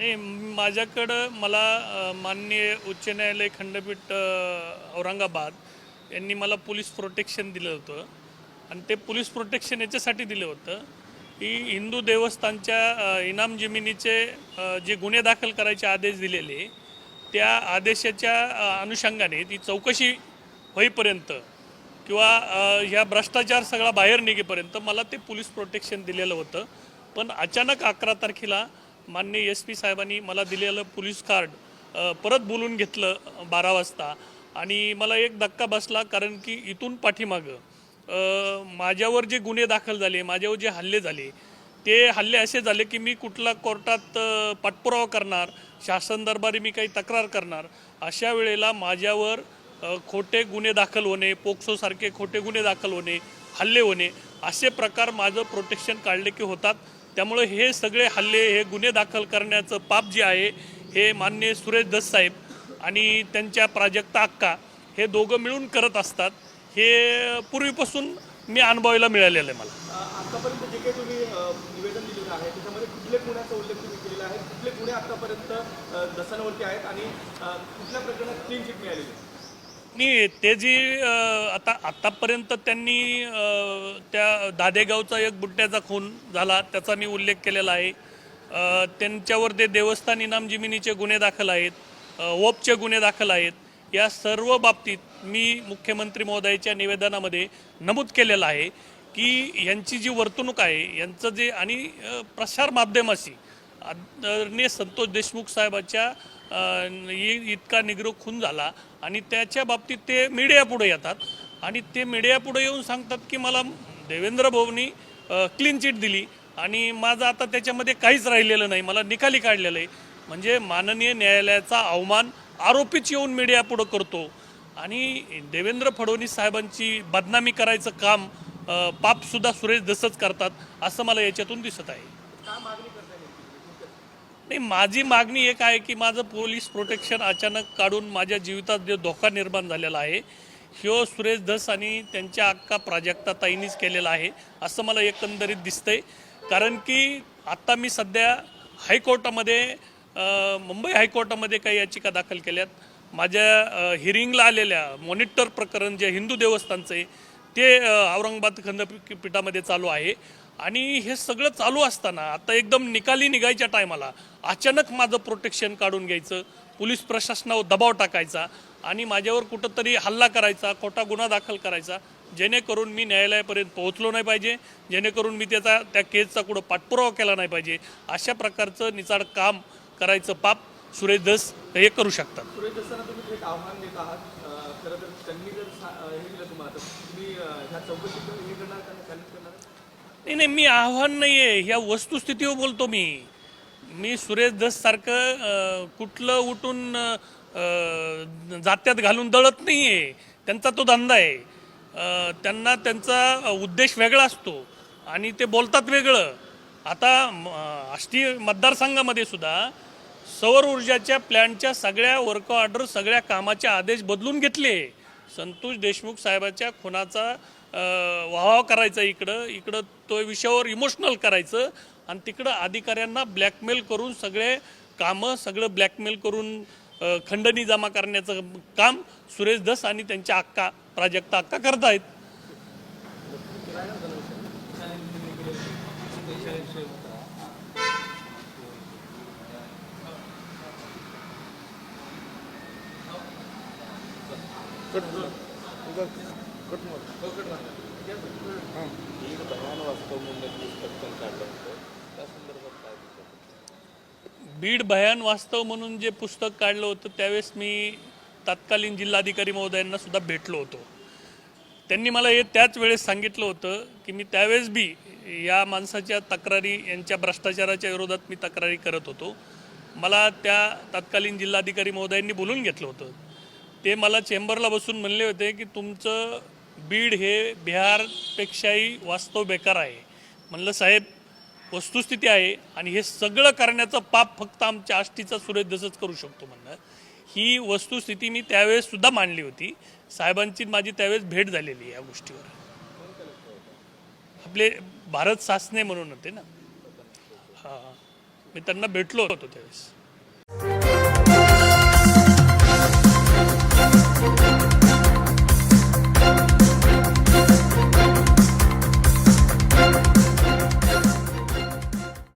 नाही माझ्याकडं मला माननीय उच्च न्यायालय खंडपीठ औरंगाबाद यांनी मला पोलीस प्रोटेक्शन दिलं होतं. आणि ते पोलीस प्रोटेक्शन याच्यासाठी दिलं होतं की हिंदू देवस्थानच्या इनाम जमिनीचे जे गुन्हे दाखल करायचे आदेश दिलेले त्या आदेशाच्या अनुषंगाने ती चौकशी होईपर्यंत किंवा ह्या भ्रष्टाचार सगळा बाहेर निघेपर्यंत मला ते पोलीस प्रोटेक्शन दिलेलं होतं. पण अचानक अकरा तारखेला मान्य एस पी साहेबांनी मला दिलेलं पोलीस कार्ड परत बोलून घेतलं बारा वाजता. आणि मला एक धक्का बसला कारण की इथून पाठीमागं माझ्यावर जे गुन्हे दाखल झाले माझ्यावर जे हल्ले झाले ते हल्ले असे झाले की मी कुठला कोर्टात पाठपुरावा करणार शासन दरबारी मी काही तक्रार करणार अशा वेळेला माझ्यावर खोटे गुन्हे दाखल होणे पोक्सोसारखे खोटे गुन्हे दाखल होणे हल्ले होणे असे प्रकार माझं प्रोटेक्शन काढले की होतात. त्यामुळे हे सगळे हल्ले हे गुन्हे दाखल करण्याचं पाप जे आहे हे मान्य सुरेश दस साहेब आणि त्यांच्या प्राजक्ता अक्का हे दोघं मिळून करत असतात. हे पूर्वीपासून मी अनुभवायला मिळालेलं आहे मला. आतापर्यंत जे काही तुम्ही निवेदन दिलेलं आहे त्याच्यामध्ये कुठले गुन्ह्याचा उल्लेख तुम्ही केलेला आहे? कुठले गुन्हे आतापर्यंत अ, दसांवरती आहेत आणि कुठल्या प्रकरणात क्लीन चिट मिळालेली आहे? नाही ते जी आता आत्तापर्यंत त्यांनी त्या दादेगावचा एक बुड्ड्याचा खून झाला त्याचा मी उल्लेख केलेला आहे. त्यांच्यावर ते देवस्थान इनाम जिमिनीचे गुन्हे दाखल आहेत ओपचे गुन्हे दाखल आहेत. या सर्व बाबतीत मी मुख्यमंत्री महोदयाच्या निवेदनामध्ये नमूद केलेलं आहे की यांची जी वर्तणूक आहे यांचं जे आणि प्रसार माध्यमाशी आदरणीय संतोष देशमुख साहेबाच्या इतका निग्रो खून झाला आणि त्याच्या बाबतीत ते मीडियापुढे येतात. आणि ते मीडियापुढे येऊन सांगतात की मला देवेंद्र भाऊनी क्लीन चिट दिली आणि माझं आता त्याच्यामध्ये काहीच राहिलेलं नाही. मला निकाली काढलेलं आहे. म्हणजे माननीय न्यायालयाचा अवमान आरोपीच येऊन मीडियापुढं करतो. आणि देवेंद्र फडणवीस साहेबांची बदनामी करायचं काम पापसुद्धा सुरेश दसच करतात असं मला याच्यातून दिसत आहे. नाही माझी मागणी एक आहे की माझं पोलीस प्रोटेक्शन अचानक काढून माझ्या जीवितात जो धोका निर्माण झालेला आहे ह्यो सुरेश धस आणि त्यांच्या अक्का प्राजक्ता ताईनीच केलेला आहे असं मला एकंदरीत दिसतंय. कारण की आत्ता मी सध्या हायकोर्टामध्ये मुंबई हायकोर्टामध्ये काही याचिका दाखल केल्यात. माझ्या हिरिंगला आलेल्या मॉनिटर प्रकरण जे हिंदू देवस्थानचं आहे ते औरंगाबाद खंडपीठामध्ये चालू आहे. आणि हे सगळं चालू असताना आता एकदम निकाली निघायच्या टायमाला अचानक माझं प्रोटेक्शन काढून घ्यायचं पोलीस प्रशासनावर दबाव टाकायचा आणि माझ्यावर कुठंतरी हल्ला करायचा खोटा गुन्हा दाखल करायचा जेणेकरून मी न्यायालयापर्यंत पोहोचलो नाही पाहिजे जेणेकरून मी त्याचा त्या केसचा कुठं पाठपुरावा केला नाही पाहिजे अशा प्रकारचं निचाड काम करायचं पाप सुरेश दस हे करू शकतात. नाही नाही मी आव्हान नाही आहे ह्या वस्तुस्थितीवर बोलतो मी. मी सुरेश दससारखं कुठलं उठून जात्यात घालून दळत नाही आहे त्यांचा तो धंदा आहे. त्यांना त्यांचा उद्देश वेगळा असतो. आणि ते बोलतात वेगळं. आता म, आष्टी मतदारसंघामध्ये सुद्धा सौर ऊर्जाच्या प्लॅनच्या सगळ्या वर्क ऑर्डर सगळ्या कामाचे आदेश बदलून घेतले. संतोष देशमुख साहेबाच्या खुनाचा अं, करायचा इकडं. इकडं तो विषयावर इमोशनल करायचं. आणि तिकडं अधिकाऱ्यांना ब्लॅकमेल करून सगळे कामं सगळं ब्लॅकमेल करून खंडणी जमा करण्याचं काम सुरेश दस आणि त्यांच्या अक्का प्राजक्ता अक्का करतायत. बीड भयान वास्तव म्हणून पुस्तक पण काढलं होतं त्या संदर्भात काय बीड भयान वास्तव म्हणून जे पुस्तक काढलं होतं त्यावेळेस मी तत्कालीन जिल्हाधिकारी महोदयांना सुद्धा भेटलो होतो. त्यांनी मला हे त्याच वेळेस सांगितलं होतं की मी त्यावेळेस बी या माणसाच्या तक्रारी यांच्या भ्रष्टाचाराच्या विरोधात मी तक्रारी करत होतो. मला त्या तत्कालीन जिल्हाधिकारी महोदयांनी बोलून घेतलं होतं. ते मला चेंबरला बसून म्हणले होते की तुमचं बीड हे बिहारपेक्षाही वास्तव बेकार आहे. म्हणलं साहेब वस्तुस्थिती आहे आणि हे सगळं करण्याचं पाप फक्त आमच्या आष्टीचा सुरेश दसच करू शकतो म्हणणं ही वस्तुस्थिती मी त्यावेळेस सुद्धा मांडली होती. साहेबांची माझी त्यावेळेस भेट झालेली आहे या गोष्टीवर. आपले भारत सासने म्हणून होते ना? हां. मी त्यांना भेटलो होतो त्यावेळेस.